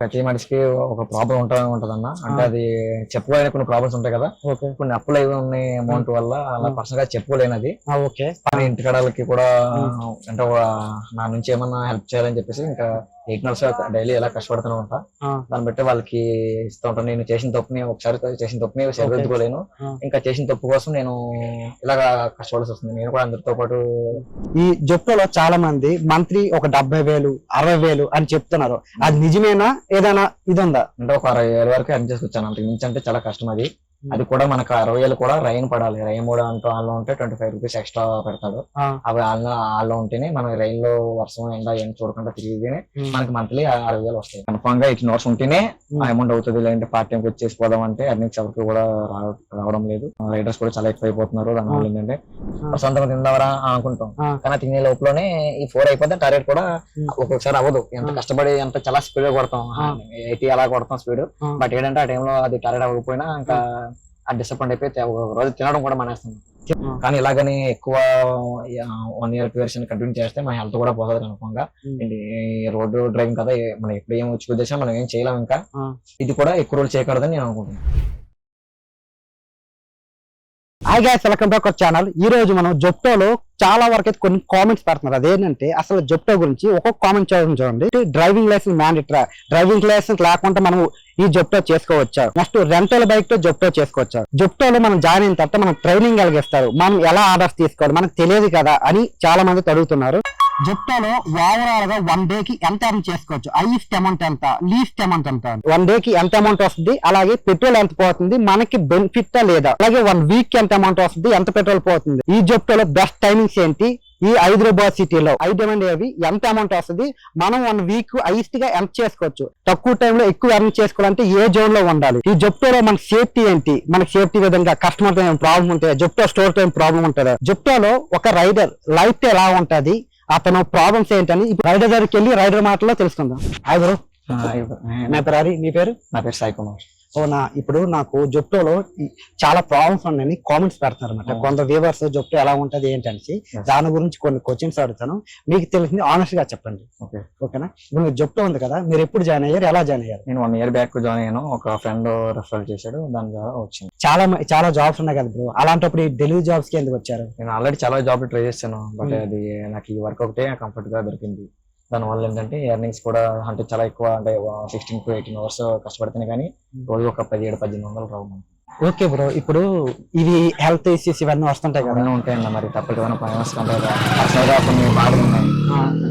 ప్రతి మనిషికి ఒక ప్రాబ్లం ఉంటా ఉంటదన్న. అంటే అది చెప్పుకోలేని కొన్ని ప్రాబ్లమ్స్ ఉంటాయి కదా. కొన్ని అప్పులు అవి ఉన్నాయి అమౌంట్ వల్ల అలా. పర్సనల్గా చెప్పుకోలేనది. ఓకే. ఇంటికడలకి కూడా. అంటే నా నుంచి ఏమన్నా హెల్ప్ చేయాలని చెప్పేసి ఇంకా ఎయిట్ మంత్స్ డైలీ ఎలా కష్టపడుతూనే ఉంటా. దాన్ని బట్టి వాళ్ళకి ఇస్తూ ఉంటాను నేను చేసిన తప్పుని ఒకసారి చేసిన తప్పుని సరిదిద్దుకోలేను. ఇంకా చేసిన తప్పు కోసం నేను ఇలాగా కష్టపడాల్సి వస్తుంది. నేను కూడా అందరితో పాటు ఈ జొప్టోలో చాలా మంది మంత్లీ ఒక డెబ్బై వేలు అరవై వేలు అని చెప్తున్నారు. అది నిజమేనా? ఏదైనా ఇది ఉందా అంటే ఒక అరవై వేల వరకు అర్న్ చేసుకొచ్చాను. అంతకు మించి అంటే చాలా కష్టం అది. అది కూడా మనకు అరవై వేలు కూడా రైన్ పడాలి రైన్ కూడా అంటూ ఆన్లో ఉంటే ట్వంటీ ఫైవ్ రూపీస్ ఎక్స్ట్రా పెడతాడు. అవి ఆన్లో ఉంటేనే మనం రైన్లో వర్షం ఎండ ఏం చూడకుండా తిరిగితేనే. మనకి మంత్లీ అరవై వేలు వస్తాయి కన్ఫామ్గా ఎయిటీన్ అవర్స్ ఉంటేనే అమౌంట్ అవుతుంది లేదంటే పార్ట్ టైం వచ్చేసి పోదాం అంటే అర్నింగ్స్ ఎవరికి కూడా రావడం లేదు రైడర్స్ కూడా చాలా ఎక్కువ అయిపోతున్నారు దానివల్ల ఏంటంటే. ప్రశాంతంగా తిందావరా అనుకుంటాం. కానీ తినే లోపలనే ఈ ఫోర్ అయిపోతే టార్గెట్ కూడా. ఒక్కొక్కసారి అవ్వదు ఎంత. కష్టపడి ఎంత చాలా స్పీడ్ కొడతాం. ఎయిటీ అలా కొడతాం స్పీడ్. బట్ ఏంటంటే ఆ టైంలో అది టార్గెట్ అవ్వకపోయినా ఇంకా డిసప్పాయింట్ అయిపోయి ఒక రోజు తినడం కూడా మానేస్తాం ఆ. కానీ ఇలాగని ఎక్కువ one year two years continue చేస్తే మన హెల్త్ కూడా పోతుంది కన్ఫామ్గా ఉం. ఏంటి రోడ్డు డ్రైవింగ్ కదా మనం ఎప్పుడు ఏం వచ్చి ఉద్దేశం మనం ఏం చేయలేం ఇంకా. ఇది కూడా ఎక్కువ రోజులు చేయకూడదని నేను అనుకుంటున్నాను hi guys welcome back our channel ఈ రోజు మనం జొప్టోలో చాలా వరకు అయితే కొన్ని కామెంట్స్ పెడుతున్నారు. అదేంటంటే అసలు జొప్టో గురించి ఒక్కొక్క కామెంట్ చదవడం చూడండి. Driving licence mandatory driving licence లేకుండా మనం ఈ జొప్టో చేసుకోవచ్చా? నెక్స్ట్ రెంటల్ బైక్తో జొప్టో చేసుకోవచ్చా? జొప్టోలో మనం జాయిన్ అయిన తర్వాత మనం ట్రైనింగ్ కలిగిస్తారు మనం ఎలా ఆర్డర్స్ తీసుకోవాలి? మనకు తెలియదు కదా అని చాలా మంది అడుగుతున్నారు. జొప్టోలో ఓవరాల్గా వన్ డే కి ఎంత ఎర్న్ చేసుకోవచ్చు? హైయెస్ట్ అమౌంట్ ఎంత? లీస్ట్ అమౌంట్ ఎంత? వన్ డే కి ఎంత అమౌంట్ వస్తుంది? అలాగే పెట్రోల్ ఎంత పోతుంది? మనకి బెనిఫిట్ లేదా? అలాగే వన్ వీక్కి ఎంత అమౌంట్ వస్తుంది? ఎంత పెట్రోల్ పోతుంది? ఈ జొప్టోలో బెస్ట్ టైమింగ్స్ ఏంటి? ఈ హైదరాబాద్ సిటీలో ఐ డిమాండ్ ఏవి? ఎంత అమౌంట్ వస్తుంది? మనం వన్ వీక్ హైయెస్ట్గా ఎర్న్ చేసుకోవచ్చు? తక్కువ టైంలో ఎక్కువ ఎర్న్ చేసుకోవాలంటే ఏ జోన్లో ఉండాలి? ఈ జొప్టోలో మన సేఫ్టీ ఏంటి? మనకి సేఫ్టీ విధంగా కస్టమర్తో ఏమైనా ప్రాబ్లం ఉంటుందా జొప్టో స్టోర్తో ప్రాబ్లం ఉంటుందా? జొప్టోలో ఒక రైడర్ లైఫ్ ఎలా ఉంటది? అతను ప్రాబ్లమ్స్ ఏంటని ఇప్పుడు రైడర్ దగ్గరికి వెళ్ళి రైడర్ మాటలో తెలుసుకుందాం. Hi bro. నా పేరు హరి మీ పేరు? నా పేరు సాయి కుమార్. ఓ నా ఇప్పుడు నాకు జొప్టోలో చాలా ప్రాబ్లమ్స్ ఉన్నాయని కామెంట్స్ పెడుతున్నారు అనమాట. కొంత వ్యూవర్స్ జొప్టో ఎలా ఉంటది ఏంటనేసి Yes. దాని గురించి కొన్ని క్వశ్చన్స్ అడుగుతాను. మీకు తెలిసింది ఆనెస్ట్గా చెప్పండి. ఓకే ఓకేనా ఇప్పుడు మీరు జొప్టో ఉంది కదా మీరు ఎప్పుడు జాయిన్ అయ్యారు? ఎలా జాయిన్ అయ్యారు? నేను వన్ ఇయర్ బ్యాక్ జాయిన్ అయ్యాను. ఒక ఫ్రెండ్ రెఫర్ చేశాడు. దాని ద్వారా వచ్చింది. చాలా చాలా జాబ్స్ ఉన్నాయి కదా బ్రో అలాంటప్పుడు ఈ డెలివరీ జాబ్స్కి ఎందుకు వచ్చారు? నేను ఆల్రెడీ చాలా జాబ్ ట్రై చేశాను. But Hmm. అది నాకు ఈ వర్క్ ఒకటే కంఫర్ట్గా దొరికింది. దానివల్ల ఏంటంటే ఎర్నింగ్స్ కూడా అంటే చాలా ఎక్కువ అంటే సిక్స్టీన్ టు ఎయిటీన్ అవర్స్ కష్టపడితేనే కానీ రోజు ఒక పదిహేడు పద్దెనిమిది వందలు రావు. ఓకే బ్రో ఇప్పుడు ఇవి హెల్త్ ఇష్యూస్ ఇవన్నీ వస్తుంటాయి కదా. ఉంటాయండి మరి తప్పదు ఏమైనా అంటే పర్సనల్గా కొన్ని బాధలు ఉన్నాయి.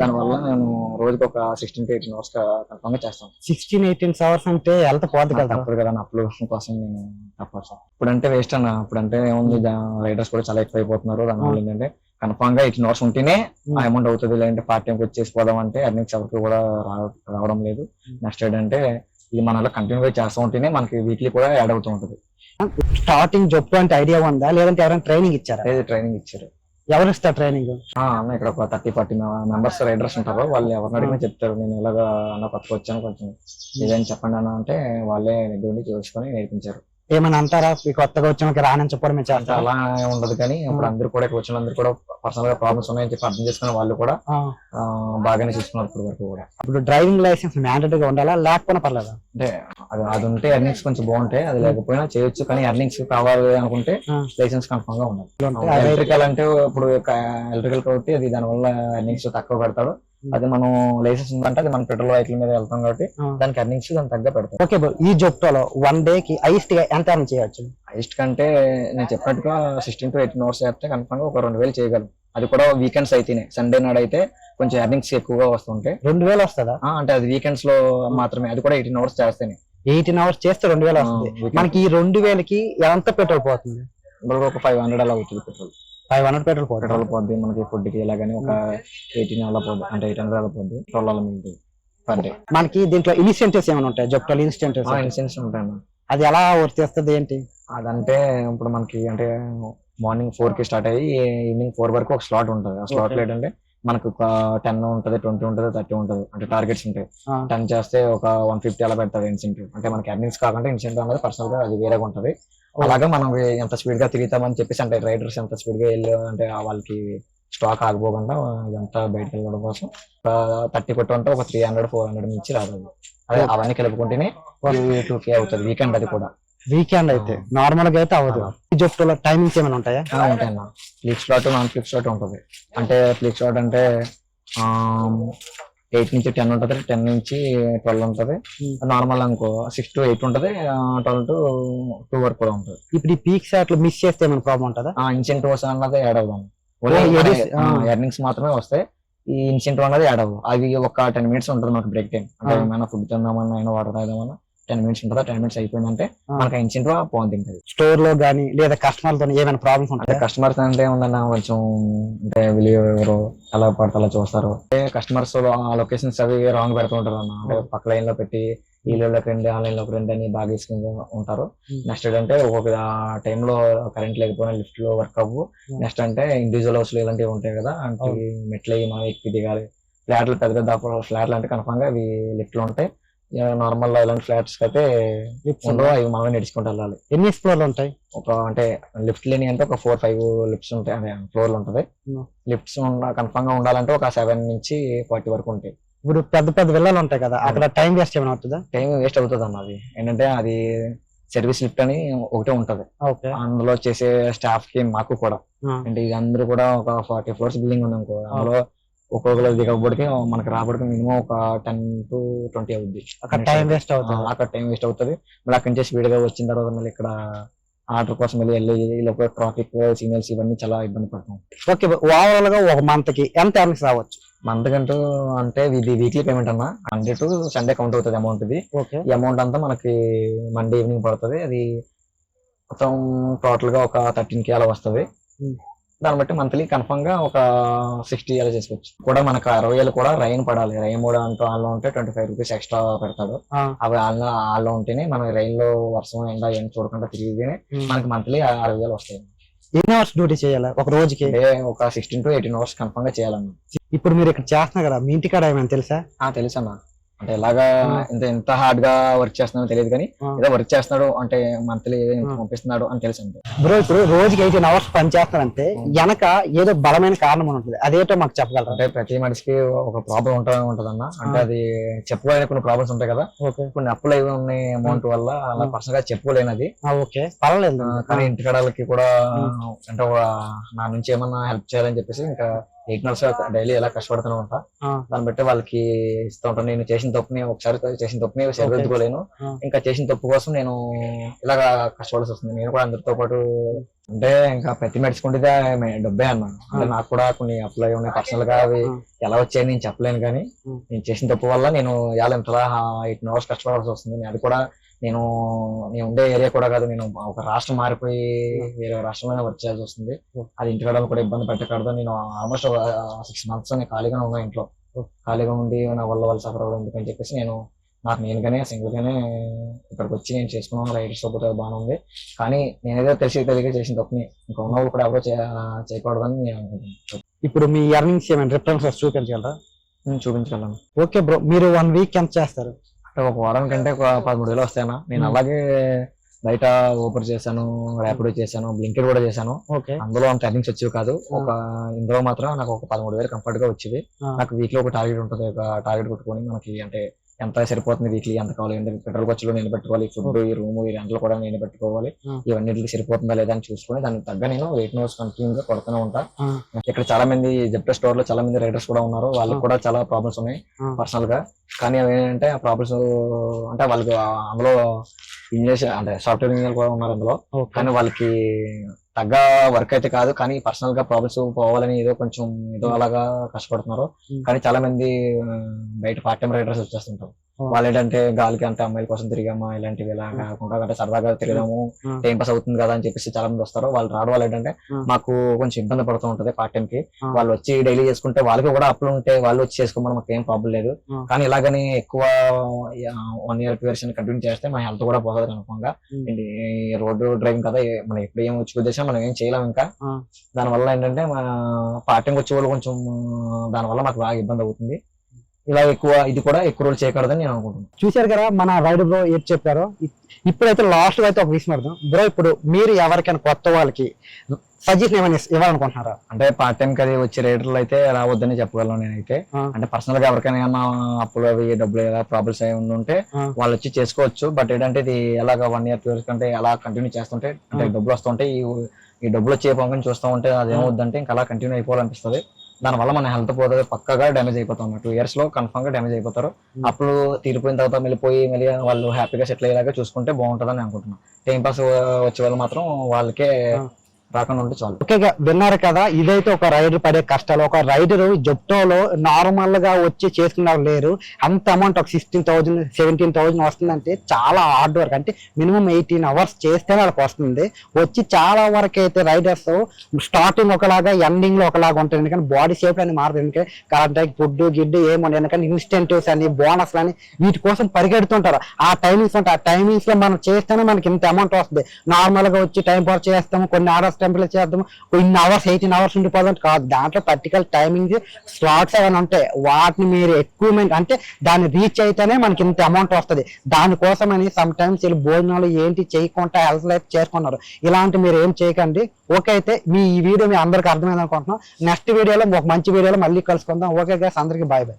దానివల్ల నేను రోజుకి ఒక సిక్స్టీన్ టు ఎయిటీన్ అవర్స్ కన్ఫర్మ్గా చేస్తాను. సిక్స్టీన్ ఎయిటీన్ అవర్స్ అంటే హెల్త్ పోదు కదా. తప్పదు కదా నా అప్పులు కోసం నేను తప్పదు. సార్ ఇప్పుడంటే వేస్ట్ అన్న ఇప్పుడంటే ఏముంది రైడర్స్ కూడా చాలా ఎక్కువ అయిపోతున్నారు దానివల్ల ఏంటంటే కన్ఫామ్గా ఎయిటీన్ అవర్స్ ఉంటేనే ఆ అమౌంట్ అవుతుంది లేదంటే పార్ట్ టైం వచ్చేసి పోదాం అంటే అర్నింగ్స్ ఎవరికి కూడా రావడం లేదు. నెక్స్ట్ ఏంటంటే ఇది మన కంటిన్యూ చేస్తూ ఉంటేనే మనకి వీక్లీ కూడా యాడ్ అవుతూ ఉంటుంది. స్టార్టింగ్ జొప్టో అంటే ఐడియా ఉందా? లేదంటే ఎవరైనా ట్రైనింగ్ ఇచ్చారా? అదే ట్రైనింగ్ ఇచ్చారు. ఎవరు ఇస్తారు ట్రైనింగ్? ఇక్కడ ఒక థర్టీ ఫార్టీ మెంబర్స్ రైడర్స్ ఉంటారు. వాళ్ళు ఎవరిని అడిగినా చెప్తారు నేను ఇలాగా అన్న వచ్చాను కొంచెం. ఏదైనా చెప్పండి అన్న అంటే వాళ్ళే దగ్గర ఉండి చూసుకొని నేర్పించారు. ఏమైనా అంటారా? ఈ కొత్తగా వచ్చిన రాణించకపోవడం మేము అంటే చేస్తారా అలా ఉండదు కానీ ఇప్పుడు అందరూ కూడా ఇక్కడ వచ్చిన అందరూ కూడా పర్సనల్గా ప్రాబ్లమ్స్ ఉన్నాయని చెప్పి అర్థం చేసుకున్న వాళ్ళు కూడా బాగానే చూసుకున్నారు ఇప్పుడు వరకు కూడా. ఇప్పుడు డ్రైవింగ్ లైసెన్స్ మ్యాండేటరీ గా ఉండాలా? లేకపోయినా పర్లేదా? అంటే అది అది ఉంటే ఎర్నింగ్స్ కొంచెం బాగుంటాయి. అది లేకపోయినా చేయొచ్చు కానీ ఎర్నింగ్స్ కావాలి అనుకుంటే. లైసెన్స్ కన్ఫర్మ్గా ఉండాలి. ఎలక్ట్రికల్ అంటే ఇప్పుడు ఎలక్ట్రికల్ కాబట్టి అది దాని వల్ల ఎర్నింగ్స్ తక్కువ పెడతాడు అది మనం లైసెన్స్ ఉందంటే అది మన పెట్రోల్ వెహికల్ మీద వెళ్తాం కాబట్టి ఆ. దానికి ఎర్నింగ్స్ దాని తగ్గ పెడతాం. ఓకే బ్రో ఈ జొప్టోలో వన్ డే కి హైయెస్ట్గా ఎంత earn చేయొచ్చు? హైయెస్ట్ కంటే నేను చెప్పినట్టుగా సిక్స్టీన్ టు ఎయిటీన్ అవర్స్ చేస్తే కన్ఫర్మ్గా ఒక రెండు వేలు చేయగలం. అది కూడా వీకెండ్స్ అయితేనే. సండే నాడు అయితే కొంచెం ఎర్నింగ్స్ ఎక్కువగా వస్తుంటాయి రెండు వేలు వస్తుందా? అంటే అది వీకెండ్స్లో మాత్రమే. అది కూడా ఎయిటీన్ అవర్స్ చేస్తేనే. ఎయిటీన్ అవర్స్ చేస్తే రెండు వేలు వస్తుంది. Weekend. మనకి ఈ రెండు వేలకి ఎంత పెట్రోల్ పోతుంది? ఒక ఫైవ్ హండ్రెడ్ అలా అవుతుంది పెట్రోల్. ఫైవ్ హండ్రెడ్ పెట్రోల్ పోతుంది. పెట్రోల్ పోద్ది మనకి ఫుడ్కి ఇలాగని ఒక ఎయిటీన్ అలా పోద్ది అంటే ఎయిట్ హండ్రెడ్ అలా పోద్ది పెట్రోల్ అలా మిగులుతుంది పర్ డే. మనకి దీంట్లో ఇన్సెంటివ్స్ ఏమైనా ఉంటాయి? జొప్టోలో ఇన్సెంటివ్స్ ఇన్సెన్స్ ఉంటాయి అది ఎలా వర్తిస్తుంది ఏంటి? అదంటే ఇప్పుడు మనకి అంటే మార్నింగ్ ఫోర్కి స్టార్ట్ అయ్యి ఈవినింగ్ ఫోర్ వరకు ఒక స్లాట్ ఉంటుంది. ఆ స్లాట్. ఏంటంటే మనకు ఒక టెన్ ఉంటది ట్వంటీ ఉంటది థర్టీ ఉంటది అంటే టార్గెట్స్ ఉంటాయి. టెన్ చేస్తే ఒక వన్ ఫిఫ్టీ అలా పెడతారు ఇన్సెంటివ్ అంటే మనకి ఎర్నింగ్స్ కాకుండా ఇన్సెంటివ్ అనేది పర్సనల్గా అది వేరేగా ఉంటది. అలాగా మనం ఎంత స్పీడ్గా తిరుగుతామని చెప్పేసి అంటే రైడర్స్ ఎంత స్పీడ్గా వెళ్ళి అంటే వాళ్ళకి స్టాక్ ఆగిపోకుండా ఇదంతా బయటకు వెళ్ళడం కోసం థర్టీ కొట్టు ఒక త్రీ హండ్రెడ్ ఫోర్ హండ్రెడ్ నుంచి రాదు అది. అవన్నీ కలుపుకుంటేనే టూ కే అవుతుంది వీకెండ్ అది కూడా. వీకెండ్ అయితే నార్మల్గా అయితే అవ్వదు. ఈ జొప్టోలో టైమింగ్స్ ఏమైనా ఉంటాయా? ఉంటాయన్న. Flip slot non flip slot ఉంటుంది. అంటే ఫ్లిప్ స్లాట్ అంటే ఎయిట్ నుంచి టెన్ ఉంటుంది టెన్ నుంచి ట్వెల్వ్ ఉంటుంది Hmm. నార్మల్ అనుకో సిక్స్ టు ఎయిట్ ఉంటుంది ట్వెల్వ్ టు టూ వరకు కూడా ఉంటుంది ఇప్పుడు ఈ పీక్ అట్లా మిస్ చేస్తే ఏమైనా ప్రాబ్లం ఉంటుందా ఆ ఇన్సెంటివ్స్ అన్నది యాడ్ అవుదాం ఎర్నింగ్స్, ఆ. ఎర్నింగ్స్ మాత్రమే వస్తాయి ఈ ఇన్సెంటివ్ అన్నది యాడ్ అవ్వదు అది ఒక టెన్ మినిట్స్ ఉంటుంది మనకి బ్రేక్ టైం అంటే ఆ. ఏమైనా ఫుడ్ తిందామన్నా అయినా వాటర్ తాగదామన్నా టెన్ మినిట్స్ ఉంటుంది? టెన్ మినిట్స్ అయిపోయిందంటే. మనకి ఇన్సెంటివ్ బాగుంది అది స్టోర్లో గానీ లేదా కస్టమర్తో ఏమైనా ప్రాబ్లమ్స్ ఉంటాయా? కస్టమర్స్ అంటే ఉందన్న కొంచెం అంటే విలువ ఎవరు ఎలా పడితే అలా చూస్తారు. అంటే కస్టమర్స్ లొకేషన్స్ అవి రాంగ్ పెడుతూ ఉంటారు అన్న. అంటే పక్క లైన్లో పెట్టి ఈ లోకి రండి ఆ లైన్లోకి రండి అని బాగా తీసుకుని ఉంటారు. నెక్స్ట్ ఏంటంటే ఒక్కొక్క టైంలో కరెంట్ లేకపోయినా లిఫ్ట్లో వర్క్ అవ్వు. నెక్స్ట్ అంటే ఇండివిజువల్ హౌస్ ఇలాంటివి ఉంటాయి కదా అంటే మెట్లు మనం ఎక్కి దిగాలి. ఫ్లాట్లు పెద్ద పెద్ద ఫ్లాట్లు అంటే కన్ఫామ్గా అవి లిఫ్ట్లో ఉంటాయి. నార్మల్ ఇలాంటి ఫ్లాట్స్ అయితే Lifts ఉండవు అవి మనమే నడుచుకుంటూ వెళ్ళాలి. ఎన్ని ఫ్లోర్లో ఉంటాయి? ఒక అంటే లిఫ్ట్ లేని అంటే ఒక ఫోర్ ఫైవ్ లిఫ్ట్స్ ఉంటాయి అదే ఫ్లోర్లు ఉంటది. Hmm. లిఫ్ట్స్ కన్ఫామ్గా ఉండాలంటే ఒక సెవెన్ నుంచి ఫార్టీ వరకు ఉంటాయి. ఇప్పుడు పెద్ద పెద్ద విల్లాలు ఉంటాయి కదా అక్కడ టైం వేస్ట్ ఏమైనా అవుతుందా? టైం వేస్ట్ అవుతుంది అన్న అది. ఏంటంటే అది సర్వీస్ లిఫ్ట్ అని ఒకటే ఉంటది. అందులో చేసే స్టాఫ్కి మాకు కూడా. అంటే ఇది అందరూ కూడా ఒక ఫార్టీ ఫ్లోర్స్ బిల్డింగ్ ఉంది అనుకో అందులో ఒక్కొక్కరు దిగబడికి మనకి రాబడికి మినిమం ఒక టెన్ టు ట్వంటీ అవుద్ది. అక్కడ టైం వేస్ట్ అవుతుంది. అక్కడ టైం వేస్ట్ అవుతుంది. మళ్ళీ అక్కడి నుంచి స్పీడ్గా వచ్చిన తర్వాత మళ్ళీ ఇక్కడ ఆర్డర్ కోసం వెళ్ళి లోపల ట్రాఫిక్ సిగ్నల్స్ ఇవన్నీ చాలా ఇబ్బంది పడతాం. ఓకే ఓవరాల్గా ఒక మంత్కి ఎంత ఎర్నింగ్స్ రావచ్చు? మంత్ కంటూ అంటే ఇది వీక్లీ పేమెంట్ అన్న. హండ్రెడ్ టు సండే కౌంట్ అవుతుంది అమౌంట్ ఇది. ఓకే. ఈ అమౌంట్ అంతా మనకి మండే ఈవినింగ్ పడుతుంది. అది మొత్తం టోటల్గా ఒక థర్టీన్ కే అలా వస్తుంది. దాన్ని బట్టి మంత్లీ కన్ఫర్మ్గా ఒక సిక్స్టీ అలా చేసుకోవచ్చు. కూడా మనకు అరవై వేలు కూడా రైన్ పడాలి. రైన్ కూడా అంటూ వాళ్ళు ఉంటే ట్వంటీ ఫైవ్ రూపీస్ ఎక్స్ట్రా పెడతాడు. అవి వాళ్ళ వాళ్ళు ఉంటేనే మనం రైన్లో వర్షం ఎండ ఏం చూడకుండా తిరిగితేనే మనకి మంత్లీ అరవై వేలు వస్తాయి. ఎన్ని అవర్స్ డ్యూటీ చేయాలి? ఒక రోజుకి? ఒక సిక్స్టీన్ టు ఎయిటీన్ అవర్స్ కన్ఫర్మ్గా చేయాలన్న. ఇప్పుడు మీరు ఇక్కడ చేస్తున్నారు కదా మీ ఇంటికాడ ఏమైనా తెలుసా? ఆ తెలుసు అంటే ఎలాగా. ఇంత ఎంత హార్డ్గా వర్క్ చేస్తున్నాడో తెలియదు కానీ. ఏదో వర్క్ చేస్తున్నాడు అంటే మంత్లీ ఇంత ఆ. పంపిస్తున్నాడు అని తెలుసు బ్రో ఇప్పుడు రోజుకి ఎయిటీన్ అవర్స్ పని చేస్తారంటే వెనక ఏదో బలమైన కారణం ఉంటుంది అదేటో మాకు చెప్పగలరా అంటే ప్రతి మనిషికి ఒక ప్రాబ్లం ఉంటూ ఉంటదన్న అంటే. అది చెప్పుకోలేని కొన్ని ప్రాబ్లమ్స్ ఉంటాయి కదా కొన్ని అప్పులు అవి ఉన్నాయి అమౌంట్ వల్ల అలా. పర్సనల్గా చెప్పుకోలేనది ఓకే పర్వాలేదు కానీ ఇంటికాడలకి కూడా. అంటే నా నుంచి ఏమన్నా హెల్ప్ చేయాలని చెప్పేసి ఇంకా ఎయిట్ మంత్స్ డైలీ ఎలా కష్టపడుతూనే ఉంటా. దాన్ని బట్టి వాళ్ళకి ఇస్తూ ఉంటాను నేను చేసిన తప్పుని ఒకసారి చేసిన తప్పుని సరిదిద్దుకోలేను. ఇంకా చేసిన తప్పు కోసం నేను ఇలాగా కష్టపడాల్సి వస్తుంది నేను కూడా అందరితో పాటు అంటే ఇంకా ప్రతి మెడుచుకుంటే డబ్బే అన్న అంటే. నాకు కూడా కొన్ని అప్లై ఉన్నాయి పర్సనల్గా అవి. ఎలా వచ్చాయని నేను చెప్పలేను కానీ. నేను చేసిన తప్పు వల్ల నేను ఇవాళ ఇంతలా ఎయిట్ అవర్స్ కష్టపడాల్సి వస్తుంది నేను అది కూడా నేను నేను ఉండే ఏరియా కూడా కాదు నేను ఒక రాష్ట్రం మారిపోయి వేరే రాష్ట్రంలోనే వర్క్ చేయాల్సి వస్తుంది. అది ఇంటికాడ కూడా ఇబ్బంది పెట్టకూడదు. నేను ఆల్మోస్ట్ సిక్స్ మంత్స్ నేను ఖాళీగానే ఉన్నా ఇంట్లో. ఖాళీగా ఉండి నా వల్ల వాళ్ళు సఫర్ అవ్వడం ఎందుకని చెప్పేసి నేను నాకు నేనుగానే సింగిల్ గానే ఇక్కడికి వచ్చి నేను చేసుకున్నాను. రైడర్స్తో పాటు బాగానే ఉంది. కానీ నేనేదో తెలిసి తెలియక చేసిన తప్పుని ఇంకా ఉన్న వాళ్ళు కూడా ఎవరో చేయ- చేయకూడదని నేను అనుకుంటున్నాను. ఇప్పుడు మీ ఎర్నింగ్స్ ఏమైనా రిఫరెన్స్ చూపించగలరా? చూపించగలను. ఓకే బ్రో మీరు వన్ వీక్ ఎంత చేస్తారు? ఒక వారం కంటే ఒక పదమూడు వేలు వస్తాయన్నా. నేను. అలాగే బయట ఊపర్ చేశాను ర్యాపిడో చేశాను బ్లింకెడ్ కూడా చేశాను. అందులో అంత ఎర్నింగ్స్ వచ్చేవి కాదు. ఒక ఇందులో మాత్రం నాకు ఒక పదమూడు వేలు కంఫర్ట్గా వచ్చేది. నాకు వీక్లీ ఒక టార్గెట్ ఉంటుంది ఒక టార్గెట్ కొట్టుకొని మనకి అంటే ఎంత సరిపోతుంది వీక్లీ ఎంత కావాలి అంటే పెట్రోల్ ఖర్చులు నేను పెట్టుకోవాలి ఫుడ్ ఈ రూమ్ ఈ రెంట్లు కూడా నేను పెట్టుకోవాలి ఆ. ఇవన్నిటికి సరిపోతుందా లేదా అని చూసుకొని దానికి తగ్గ నేను వెయిట్ నోస్ కంటిన్యూ గా కొడుతూనే ఉంటా. ఇక్కడ చాలా మంది జెప్టో స్టోర్లో చాలా మంది రైడర్స్ కూడా ఉన్నారు వాళ్ళకి. కూడా చాలా ప్రాబ్లమ్స్ ఉన్నాయి. పర్సనల్గా కానీ అవి ఏంటంటే ఆ ప్రాబ్లమ్స్ అంటే వాళ్ళకి అందులో ఇంజనీర్స్ అంటే సాఫ్ట్వేర్ ఇంజనీర్ కూడా ఉన్నారు అందులో కానీ వాళ్ళకి తగ్గ వర్క్ అయితే కాదు కానీ పర్సనల్గా ప్రాబ్లమ్స్ పోవాలని ఏదో కొంచెం ఏదో అలాగా కష్టపడుతున్నారు Hmm. కానీ చాలా మంది బయట పార్ట్ టైం రైడర్స్ వచ్చేస్తుంటారు. వాళ్ళు ఏంటంటే గాలికి అంటే అమ్మాయిల కోసం తిరిగామా ఇలాంటివి ఇలా. కాకుండా అంటే సరదాగా తిరగదాము Hmm. టైం పాస్ అవుతుంది కదా అని చెప్పేసి చాలా మంది వస్తారు వాళ్ళు రావడం వల్ల ఏంటంటే. మాకు కొంచెం ఇబ్బంది పడుతూ ఉంటది పార్ట్ టైం కి. వాళ్ళు వచ్చి డైలీ చేసుకుంటే వాళ్ళకి కూడా అప్పులు ఉంటే వాళ్ళు వచ్చి చేసుకోమని మాకు ఏం ప్రాబ్లం లేదు. కానీ ఇలాగని ఎక్కువ one year two years continue చేస్తే మన హెల్త్ కూడా పోతుంది ఈ రోడ్డు డ్రైవింగ్ కదా మనం ఎప్పుడు ఏం వచ్చి ఉద్దేశం మనం ఏం చేయలేం ఇంకా. దానివల్ల ఏంటంటే మన పార్ట్ టైం వచ్చే వాళ్ళు కొంచెం దానివల్ల మాకు బాగా ఇబ్బంది అవుతుంది ఇలా ఎక్కువ ఇది కూడా ఎక్కువ రోజులు చేయకూడదని నేను అనుకుంటున్నాను. చూశారు కదా మన రైడర్ బ్రో ఏం చెప్పారో? ఇప్- ఇప్పుడైతే లాస్ట్ అయితే ఒక విషయం అర్థం. బ్రో ఇప్పుడు మీరు ఎవరికైనా కొత్త వాళ్ళకి సజెషన్ ఏమైనా ఇవ్వాలనుకుంటున్నారా? అంటే పార్ట్ టైం కది వచ్చే రేటర్లు అయితే రావద్దని చెప్పగలను నేనైతే. అంటే పర్సనల్గా ఎవరికైనా అప్పులు అవి డబ్బులు ఎలా ప్రాబ్లమ్స్ అయి ఉంటే. వాళ్ళు వచ్చి చేసుకోవచ్చు. బట్ ఏంటంటే ఇది ఎలాగ వన్ ఇయర్ టూ ఇయర్స్ కంటే అలా కంటిన్యూ చేస్తుంటే అంటే డబ్బులు వస్తుంటే ఈ ఈ డబ్బులు వచ్చే పంకని చూస్తూ ఉంటే అది ఏమవుద్దంటే ఇంకా అలా కంటిన్యూ అయిపోవాలనిపిస్తుంది. దానివల్ల మన హెల్త్ పోతుంది పక్కగా డ్యామేజ్ అయిపోతాం టూ ఇయర్స్లో కన్ఫర్మ్గా డ్యామేజ్ అయిపోతారు. అప్పుడు తీరిపోయిన తర్వాత వెళ్ళిపోయి మళ్ళీ వాళ్ళు హ్యాపీగా సెటిల్ అయ్యేలాగా చూసుకుంటే బాగుంటుందని అనుకుంటున్నాను టైం పాస్ వచ్చే వాళ్ళు మాత్రం వాళ్ళకే రాకుండా ఉంటే చాలు. ఓకే విన్నారు కదా ఇదైతే ఒక రైడర్ పడే కష్టాలు. ఒక రైడర్ జొప్టోలో నార్మల్గా వచ్చి చేసుకున్న లేరు. అంత అమౌంట్ ఒక సిక్స్టీన్ థౌసండ్ సెవెంటీన్ థౌసండ్ వస్తుందంటే చాలా హార్డ్ వర్క్ అంటే మినిమం ఎయిటీన్ అవర్స్ చేస్తేనే వాళ్ళకి వస్తుంది. వచ్చి చాలా వరకు అయితే రైడర్స్ స్టార్టింగ్ ఒకలాగా ఎండింగ్లో ఒకలాగా ఉంటుంది ఎందుకంటే బాడీ షేప్ అని మారదు. ఎందుకంటే కరెంట్ ఫుడ్ గిడ్డు ఏముండదు ఎందుకంటే ఇన్స్టెంటివ్స్ అని బోనస్ అని వీటి కోసం పరిగెడుతుంటారు. ఆ టైమింగ్స్ ఉంటాయి ఆ టైమింగ్స్లో మనం చేస్తేనే మనకి ఇంత అమౌంట్ వస్తుంది. నార్మల్గా వచ్చి టైం పాస్ చేస్తాము. కొన్ని ఆర్డర్స్ టెంపుల్ చేస్తాము ఇన్ని అవర్స్ ఎయిటీన్ అవర్స్ ఉండిపోదాం కాదు. దాంట్లో పర్టికల్ టైమింగ్ స్లాట్స్ అవన్నీ ఉంటాయి. వాటిని మీరు ఎక్కువ అంటే దాన్ని రీచ్ అయితేనే మనకి ఇంత అమౌంట్ వస్తుంది. దానికోసమని సమ్ టైమ్స్ వీళ్ళు భోజనాలు ఏంటి చేయకుండా హెల్త్ లైఫ్ చేసుకున్నారు ఇలాంటి మీరు ఏం చేయకండి. ఓకే అయితే మీ ఈ వీడియో మీ అందరికి అర్థమైంది అనుకుంటున్నాం నెక్స్ట్ వీడియోలో ఒక మంచి వీడియోలో మళ్ళీ కలుసుకుందాం. ఓకే గ్యాస్ అందరికీ బాయ్ బాయ్